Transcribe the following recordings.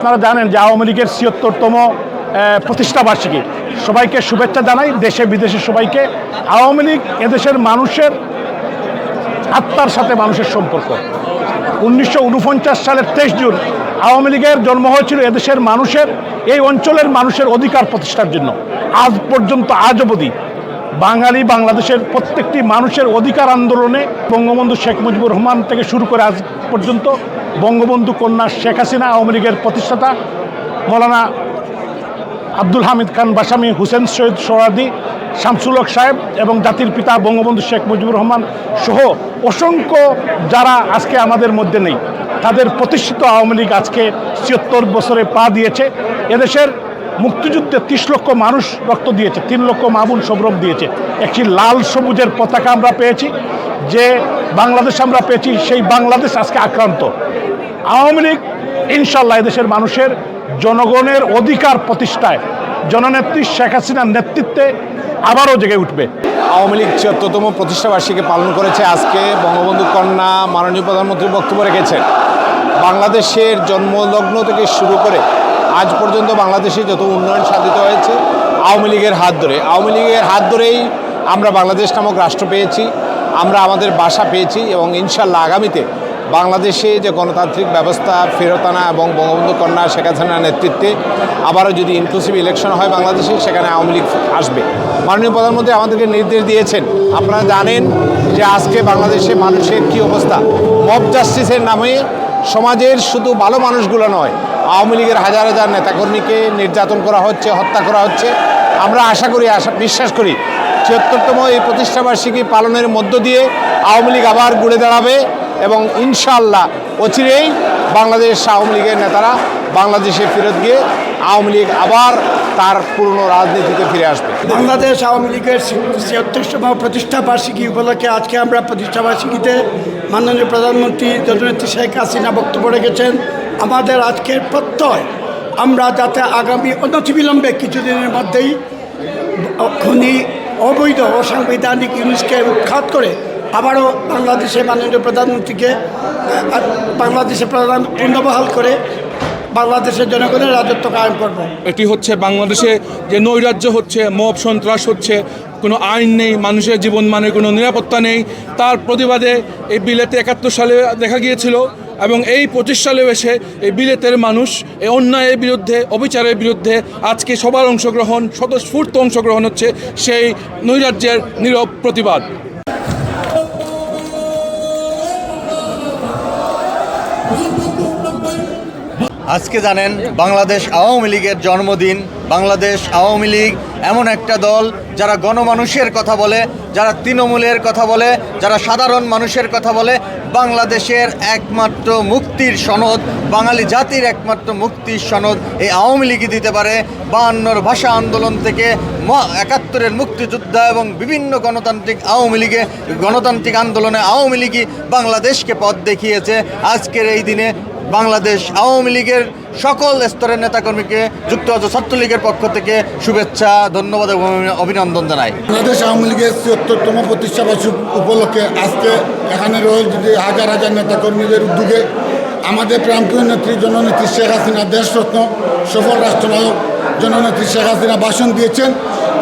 আপনারা জানেন যে আওয়ামী লীগের ছিয়ত্তরতম প্রতিষ্ঠা বার্ষিকী। সবাইকে শুভেচ্ছা জানাই, দেশে বিদেশে সবাইকে। আওয়ামী লীগ এদেশের মানুষের আত্মার সাথে মানুষের সম্পর্ক। উনিশশো ঊনপঞ্চাশ সালের তেইশ জুন আওয়ামী লীগের জন্ম হয়েছিল এদেশের মানুষের, এই অঞ্চলের মানুষের অধিকার প্রতিষ্ঠার জন্য। আজ পর্যন্ত, আজ অবধি বাঙালি বাংলাদেশের প্রত্যেকটি মানুষের অধিকার আন্দোলনে বঙ্গবন্ধু শেখ মুজিবুর রহমান থেকে শুরু করে আজ পর্যন্ত বঙ্গবন্ধু কন্যা শেখ হাসিনা, আওয়ামী লীগের প্রতিষ্ঠাতা মৌলানা আব্দুল হামিদ খান বাসামি, হুসেন সৈয়দ সোহাদি শামসুলক সাহেব এবং জাতির পিতা বঙ্গবন্ধু শেখ মুজিবুর রহমান সহ অসংখ্য যারা আজকে আমাদের মধ্যে নেই। তাদের প্রতিষ্ঠিত আওয়ামী লীগ আজকে ছিয়াত্তর বছরে পা দিয়েছে। এদেশের মুক্তিযুদ্ধে ত্রিশ লক্ষ মানুষ রক্ত দিয়েছে, তিন লক্ষ মামুন সবরম দিয়েছে। একটি লাল সবুজের পতাকা আমরা পেয়েছি, যে বাংলাদেশ আমরা পেয়েছি, সেই বাংলাদেশ আজকে আক্রান্ত। আওয়ামী লীগ ইনশাল্লাহ এদেশের মানুষের জনগণের অধিকার প্রতিষ্ঠায় জননেত্রী শেখ হাসিনার নেতৃত্বে আবারও জেগে উঠবে। আওয়ামী লীগ ছিয়াত্তরতম প্রতিষ্ঠাবার্ষিকী পালন করেছে আজকে বঙ্গবন্ধু কন্যা মাননীয় প্রধানমন্ত্রী বক্তব্য রেখেছেন। বাংলাদেশের জন্মলগ্ন থেকে শুরু করে আজ পর্যন্ত বাংলাদেশে যত উন্নয়ন সাধিত হয়েছে, আওয়ামী লীগের হাত ধরে, আওয়ামী লীগের হাত ধরেই আমরা বাংলাদেশ নামক রাষ্ট্র পেয়েছি, আমরা আমাদের বাসা পেয়েছি এবং ইনশাল্লাহ আগামীতে বাংলাদেশে যে গণতান্ত্রিক ব্যবস্থা, ফেরত আনা এবং বঙ্গবন্ধু কন্যা শেখ হাসিনার নেতৃত্বে আবারও যদি ইনক্লুসিভ ইলেকশন হয় বাংলাদেশে, সেখানে আওয়ামী লীগ আসবে। মাননীয় প্রধানমন্ত্রী আমাদেরকে নির্দেশ দিয়েছেন, আপনারা জানেন যে আজকে বাংলাদেশে মানুষের কি অবস্থা? মব জাস্টিসের নামে সমাজের শুধু ভালো মানুষগুলো নয় আওয়ামী লীগের হাজার হাজার নেতাকর্মীকে নির্যাতন করা হচ্ছে, হত্যা করা হচ্ছে। আমরা আশা করি, আশা, বিশ্বাস করি, ছিয়াত্তরতম এই প্রতিষ্ঠাবার্ষিকী পালনের মধ্য দিয়ে আওয়ামী লীগ আবার ঘুরে দাঁড়াবে এবং ইনশাআল্লাহ অচিরেই বাংলাদেশ আওয়ামী লীগের নেতারা বাংলাদেশে ফেরত গিয়ে আওয়ামী লীগ আবার তার পুরনো রাজনীতিতে ফিরে আসবে। বাংলাদেশ আওয়ামী লীগের ছিয়াত্তরতম প্রতিষ্ঠা বার্ষিকী উপলক্ষে আজকে আমরা প্রতিষ্ঠা বার্ষিকীতে মাননীয় প্রধানমন্ত্রী জননেত্রী শেখ হাসিনা বক্তব্য রেখেছেন, আমাদের আজকের প্রত্যয়। আমরা যাতে আগামী অনতিবিলম্বে কিছুদিনের মধ্যেই খনি অবৈধ অসাংবিধানিক ইউনিসকে উৎখাত করে আবারও বাংলাদেশে মাননীয় প্রধানমন্ত্রীকে বাংলাদেশে প্রধান পুনর্বহাল করে বাংলাদেশের জনগণের রাজত্ব কায়েম করব। এটি হচ্ছে বাংলাদেশে যে নৈরাজ্য হচ্ছে, মব সন্ত্রাস হচ্ছে কোনো আইন নেই, মানুষের জীবন মানের কোনো নিরাপত্তা নেই। তার প্রতিবাদে এই বিলেতে একাত্তর সালে দেখা গিয়েছিল এবং এই পঁচিশ সালে এসে এই বিলেতের মানুষ এই অন্যায়ের বিরুদ্ধে, অবিচারের বিরুদ্ধে আজকে সবার অংশগ্রহণ, স্বতঃস্ফূর্ত অংশগ্রহণ হচ্ছে সেই নৈরাজ্যের নীরব প্রতিবাদ। আজকে জানেন বাংলাদেশ আওয়ামী লীগের জন্মদিন। বাংলাদেশ আওয়ামী লীগ এমন একটা দল যারা গণমানুষের কথা বলে, যারা তৃণমূলের কথা বলে, যারা সাধারণ মানুষের কথা বলে। বাংলাদেশের একমাত্র মুক্তির সনদ, বাঙালি জাতির একমাত্র মুক্তির সনদ এই আওয়ামী লীগই দিতে পারে। বায়ান্নর ভাষা আন্দোলন থেকে একাত্তরের মুক্তিযোদ্ধা এবং বিভিন্ন গণতান্ত্রিক আওয়ামী লীগে, গণতান্ত্রিক আন্দোলনে আওয়ামী লীগই বাংলাদেশকে পথ দেখিয়েছে। আজকের এই দিনে বাংলাদেশ আওয়ামী লীগের সকল স্তরের নেতাকর্মীকে, যুক্তরাজ্য ছাত্রলীগের পক্ষ থেকে শুভেচ্ছা, ধন্যবাদ এবং অভিনন্দন জানাই। বাংলাদেশ আওয়ামী লীগের ছিয়াত্তরতম প্রতিষ্ঠা বার্ষিক উপলক্ষে আজকে এখানে রয়েছে হাজার হাজার নেতাকর্মীদের উদ্যোগে আমাদের প্রাণপ্রিয় নেত্রী, জননেত্রী শেখ হাসিনা দেশরত্ন, সফল রাষ্ট্রনায়ক জননেত্রী শেখ হাসিনা ভাষণ দিয়েছেন,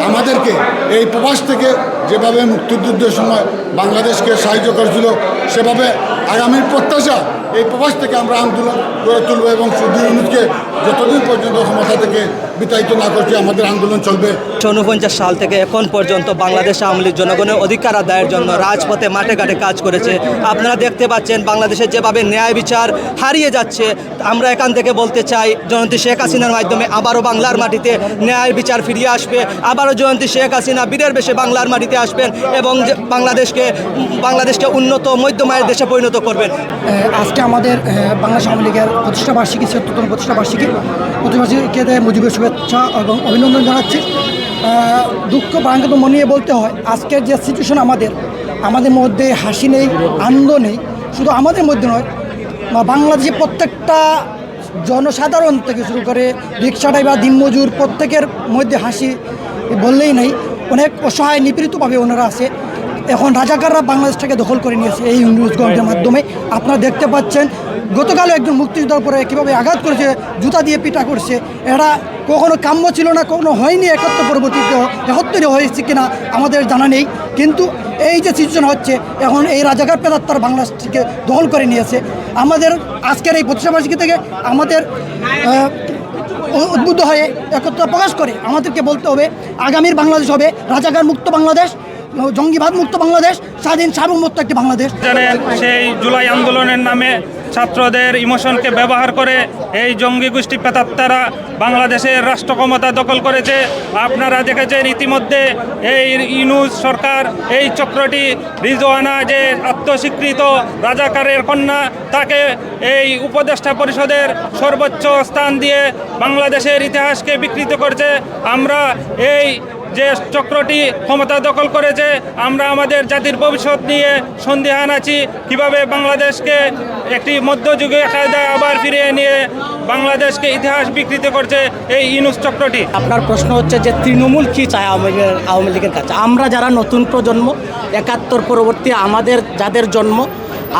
আমাদেরকে এই প্রবাস থেকে যেভাবে মুক্তিযুদ্ধের সময় বাংলাদেশকে সাহায্য করেছিল, সেভাবে আগামীর প্রত্যাশা এই প্রবাস থেকে আমরা আন্দোলন গড়ে তুলব এবং সুদী ইউনিটকে যতদিন পর্যন্ত ক্ষমতা থেকে বিতাড়িত না করছি আমাদের আন্দোলন চলবে। উনপঞ্চাশ সাল থেকে এখন পর্যন্ত বাংলাদেশ আওয়ামী লীগ জনগণের অধিকার আদায়ের জন্য রাজপথে মাঠে ঘাটে কাজ করেছে। আপনারা দেখতে পাচ্ছেন বাংলাদেশে যেভাবে ন্যায় বিচার হারিয়ে যাচ্ছে আমরা এখান থেকে বলতে চাই জয়ন্তী শেখ হাসিনার মাধ্যমে আবারও বাংলার মাটিতে ন্যায় বিচার ফিরিয়ে আসবে আবারও জয়ন্তী শেখ হাসিনা বীরের বেশে বাংলার মাটিতে আসবেন এবং যে বাংলাদেশকে বাংলাদেশকে উন্নত মধ্যমায়ের দেশে পরিণত করবেন। আজকে আমাদের আহ, বাংলাদেশ আওয়ামী লীগের প্রতিষ্ঠা বার্ষিকী ছিয়াত্তরতম প্রতিষ্ঠা বার্ষিকী প্রতিবার্ষিকীতে মুজিবের শুভেচ্ছা এবং অভিনন্দন জানাচ্ছি। দুঃখ বারাঙ্গত মনিয়ে বলতে হয় আজকের যে সিচুয়েশন আমাদের আমাদের মধ্যে হাসি নেই আনন্দ নেই শুধু আমাদের মধ্যে নয় বাংলাদেশে প্রত্যেকটা জনসাধারণ থেকে শুরু করে রিক্সা ড্রাইভার দিনমজুর প্রত্যেকের মধ্যে হাসি বললেই নেই। অনেক অসহায় নিপীড়িতভাবে ওনারা আছে। এখন রাজাকাররা বাংলাদেশটাকে দখল করে নিয়েছে এই নিউজগঞ্জের মাধ্যমে। আপনারা দেখতে পাচ্ছেন, গতকালও একজন মুক্তিযোদ্ধার উপরে কীভাবে আঘাত করেছে, জুতা দিয়ে পিটা করছে। এরা কখনো কাম্য ছিল না, কখনো হয়নি একত্র পরবর্তীতে একত্রে হয়েছে কিনা আমাদের জানা নেই। কিন্তু এই যে সিচুয়েশন হচ্ছে, এখন এই রাজাকার পেদার তার বাংলাদেশকে দখল করে নিয়েছে। আমাদের আজকের এই প্রতিষ্ঠাবার্ষিকী থেকে আমাদের উদ্বুদ্ধ হয়ে একত্র প্রকাশ করে। আমাদেরকে বলতে হবে, আগামীর বাংলাদেশ হবে রাজাকার মুক্ত বাংলাদেশ। জঙ্গিবাদ মুক্ত বাংলাদেশ, স্বাধীন সার্বভৌমত্ব একটি বাংলাদেশ। জানেন, সেই জুলাই আন্দোলনের নামে ছাত্রদের ইমোশনকে ব্যবহার করে এই জঙ্গি গোষ্ঠী পেতাত্তারা বাংলাদেশের রাষ্ট্র ক্ষমতা দখল করেছে। আপনারা দেখেছেন ইতিমধ্যে এই ইনুজ সরকার, এই চক্রটি রিজওয়ানা যে আত্মস্বীকৃত রাজাকারের কন্যা, তাকে এই উপদেষ্টা পরিষদের সর্বোচ্চ স্থান দিয়ে বাংলাদেশের ইতিহাসকে বিকৃত করছে। আমরা এই যে চক্রটি ক্ষমতা দখল করেছে, আমরা আমাদের জাতির ভবিষ্যৎ নিয়ে সন্দেহান আছি। কীভাবে বাংলাদেশকে একটি মধ্যযুগে কায়দায় আবার ফিরিয়ে নিয়ে বাংলাদেশকে ইতিহাস বিকৃত করছে এই ইনুস চক্রটি? আপনার প্রশ্ন হচ্ছে যে তৃণমূল কি চায় আওয়ামী লীগের আওয়ামী লীগের কাছে? আমরা যারা নতুন প্রজন্ম, একাত্তর পরবর্তী আমাদের যাদের জন্ম,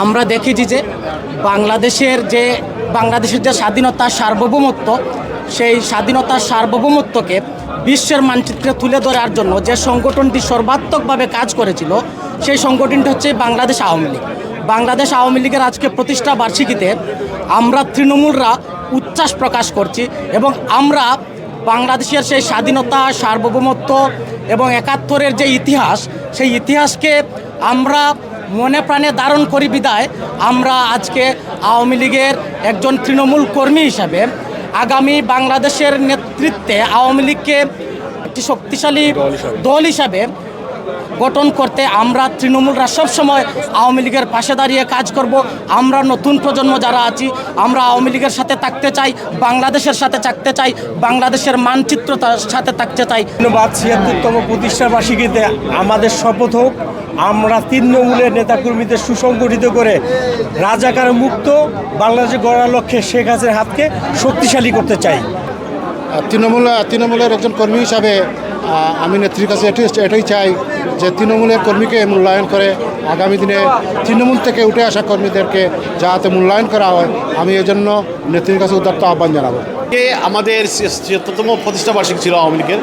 আমরা দেখেছি যে বাংলাদেশের যে বাংলাদেশের যে স্বাধীনতা সার্বভৌমত্ব, সেই স্বাধীনতার সার্বভৌমত্বকে বিশ্বের মানচিত্রে তুলে ধরার জন্য যে সংগঠনটি সর্বাত্মকভাবে কাজ করেছিল, সেই সংগঠনটি হচ্ছে বাংলাদেশ আওয়ামী লীগ। বাংলাদেশ আওয়ামী লীগের আজকে প্রতিষ্ঠা বার্ষিকীতে আমরা তৃণমূলরা উচ্ছ্বাস প্রকাশ করছি এবং আমরা বাংলাদেশের সেই স্বাধীনতা, সার্বভৌমত্ব এবং একাত্তরের যে ইতিহাস, সেই ইতিহাসকে আমরা মনে প্রাণে ধারণ করি বিদায়। আমরা আজকে আওয়ামী লীগের একজন তৃণমূল কর্মী হিসাবে আগামী বাংলাদেশের নেতৃত্বে আওয়ামী লীগকে একটি শক্তিশালী দল হিসাবে গঠন করতে আমরা তৃণমূলরা সবসময় আওয়ামী লীগের পাশে দাঁড়িয়ে কাজ করব। আমরা নতুন প্রজন্ম যারা আছি, আমরা আওয়ামী লীগের সাথে থাকতে চাই, বাংলাদেশের সাথে থাকতে চাই, বাংলাদেশের মানচিত্রতার সাথে থাকতে চাই। ধন্যবাদ ছিয়াত্তরতম প্রতিষ্ঠা বার্ষিকীতে আমাদের শপথ হোক, আমরা তৃণমূলের নেতাকর্মীদের সুসংগঠিত করে রাজাকার মুক্ত বাংলাদেশে গড়ার লক্ষ্যে শেখ হাসিনার হাতকে শক্তিশালী করতে চাই। তৃণমূল তৃণমূলের একজন কর্মী হিসাবে আমি নেত্রীর কাছে এটাই এটাই চাই যে তৃণমূলের কর্মীকে মূল্যায়ন করে আগামী দিনে তৃণমূল থেকে উঠে আসা কর্মীদেরকে যাতে মূল্যায়ন করা হয়। আমি এজন্য নেত্রীর কাছে উদার্ত আহ্বান জানাব। আমাদের ছিয়াত্তরতম প্রতিষ্ঠা বার্ষিকী ছিল আওয়ামী লীগের।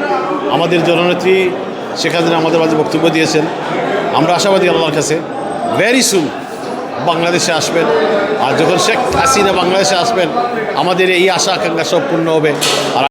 আমাদের জননেত্রী শেখ হাসিনা আমাদের মাঝে বক্তব্য দিয়েছেন। আমরা আশাবাদী আল্লাহর কাছে ভেরি সুন বাংলাদেশে আসবেন। আর যখন শেখ হাসিনা বাংলাদেশে আসবেন, আমাদের এই আশা আকাঙ্ক্ষা সব পূর্ণ হবে। আর